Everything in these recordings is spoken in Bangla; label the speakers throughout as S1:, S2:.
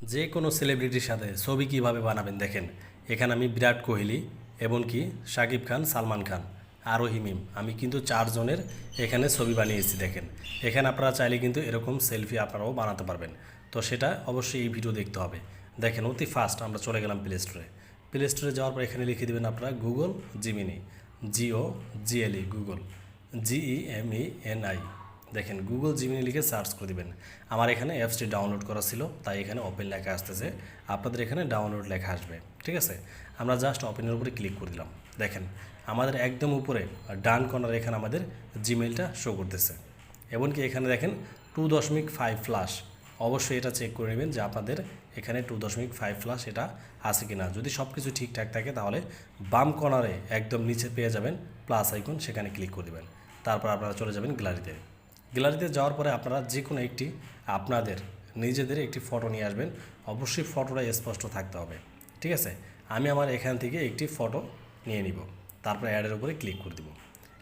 S1: যে কোনো সেলিব্রিটির সাথে ছবি কীভাবে বানাবেন দেখেন। এখানে আমি বিরাট কোহলি, এমনকি শাকিব খান, সালমান খান, আরও হিমিম। আমি কিন্তু চারজনের এখানে ছবি বানিয়েছি দেখেন। এখানে আপনারা চাইলে কিন্তু এরকম সেলফি আপনারাও বানাতে পারবেন। তো সেটা অবশ্যই এই ভিডিও দেখতে হবে। দেখেন অতি ফাস্ট আমরা চলে গেলাম প্লে স্টোরে প্লে স্টোরে যাওয়ার পর এখানে লিখে দেবেন আপনারা Google Gemini G O G L E Google G E M E N I দেখেন গুগল জিমিনি লিখে সার্চ করে দিবেন। আমার এখানে অ্যাপসটি ডাউনলোড করা ছিল, তাই এখানে ওপেন লেখা আসতেছে। আপনাদের এখানে ডাউনলোড লেখা আসবে, ঠিক আছে? আমরা জাস্ট ওপেনের উপরে ক্লিক করে দিলাম। দেখেন, আমাদের একদম উপরে, ডান কর্নার এখানে আমাদের জিমেলটা শো করতেছে। এমনকি এখানে দেখেন টু দশমিক ফাইভ ফ্লাশ অবশ্যই এটা চেক করে নেবেন যে আপনাদের এখানে টু দশমিক ফাইভ ফ্লাশ এটা আছে কি না যদি সব কিছু ঠিকঠাক থাকে, তাহলে বাম কর্নারে একদম নিচে পেয়ে যাবেন প্লাস আইকন সেখানে ক্লিক করে দেবেন। তারপর আপনারা চলে যাবেন গ্যালারিতে গ্যালারিতে যাওয়ার পরে আপনারা যে কোনো একটি আপনাদের নিজেদের একটি ফটো নিয়ে আসবেন। অবশ্যই ফটোটা স্পষ্ট থাকতে হবে। ঠিক আছে? আমি আমার এখান থেকে একটি ফটো নিয়ে নিব। তারপর অ্যাডের উপরে ক্লিক করে দিব।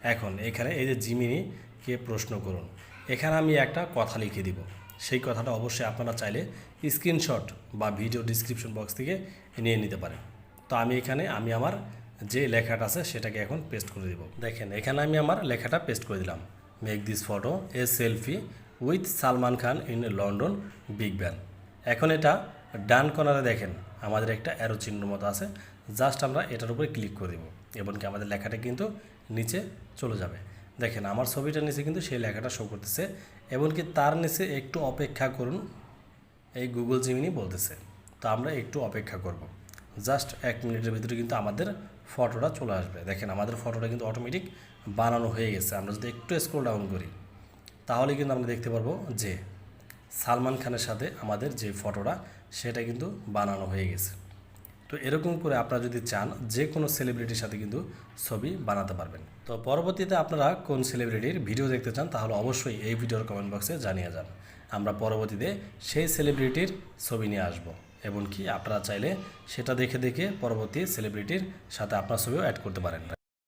S1: এখন এখানে এই যে জিমিনিকে প্রশ্ন করুন। এখানে আমি একটা কথা লিখে দিব। সেই কথাটা অবশ্যই আপনারা চাইলে স্ক্রিনশট বা ভিডিও ডিসক্রিপশন বক্স থেকে নিয়ে নিতে পারেন। তো আমি এখানে, আমি আমার যে লেখাটা আছে সেটাকে এখন পেস্ট করে দিব। দেখেন, এখানে আমি আমার লেখাটা পেস্ট করে দিলাম। Make this photo a selfie with Salman Khan in London Big Ben এখন এটা ডান কর্নারে দেখেন, আমাদের একটা অ্যারো চিহ্ন মতো আছে। জাস্ট আমরা এটার উপরে ক্লিক করে দেবো, এমনকি আমাদের লেখাটা কিন্তু নিচে চলে যাবে। দেখেন, আমার ছবিটার নিচে কিন্তু সেই লেখাটা শো করতেছে, এমনকি তার নিচে একটু অপেক্ষা করুন, এই গুগল জিমিনি বলতেছে। তো আমরা একটু অপেক্ষা করব। জাস্ট এক মিনিটের ভিতরে কিন্তু আমাদের ফটোটা চলে আসবে। দেখেন আমাদের ফটোটা কিন্তু অটোমেটিক বানানো হয়ে গেছে। আমরা যদি একটু স্ক্রল ডাউন করি, তাহলে কিন্তু আমরা দেখতে পারব যে সালমান খানের সাথে আমাদের যে ফটোটা, সেটা কিন্তু বানানো হয়ে গেছে। তো এরকম করে আপনারা যদি চান, যে কোনো সেলিব্রিটির সাথে কিন্তু ছবি বানাতে পারবেন। তো পরবর্তীতে আপনারা কোন সেলিব্রিটির ভিডিও দেখতে চান, তাহলে অবশ্যই এই ভিডিওর কমেন্ট বক্সে জানিয়ে যান। আমরা পরবর্তীতে সেই সেলিব্রিটির ছবি নিয়ে আসব। এমনকি আপনারা চাইলে সেটা দেখে দেখে পরবর্তী সেলিব্রিটির সাথে আপনার ছবিও অ্যাড করতে পারেন।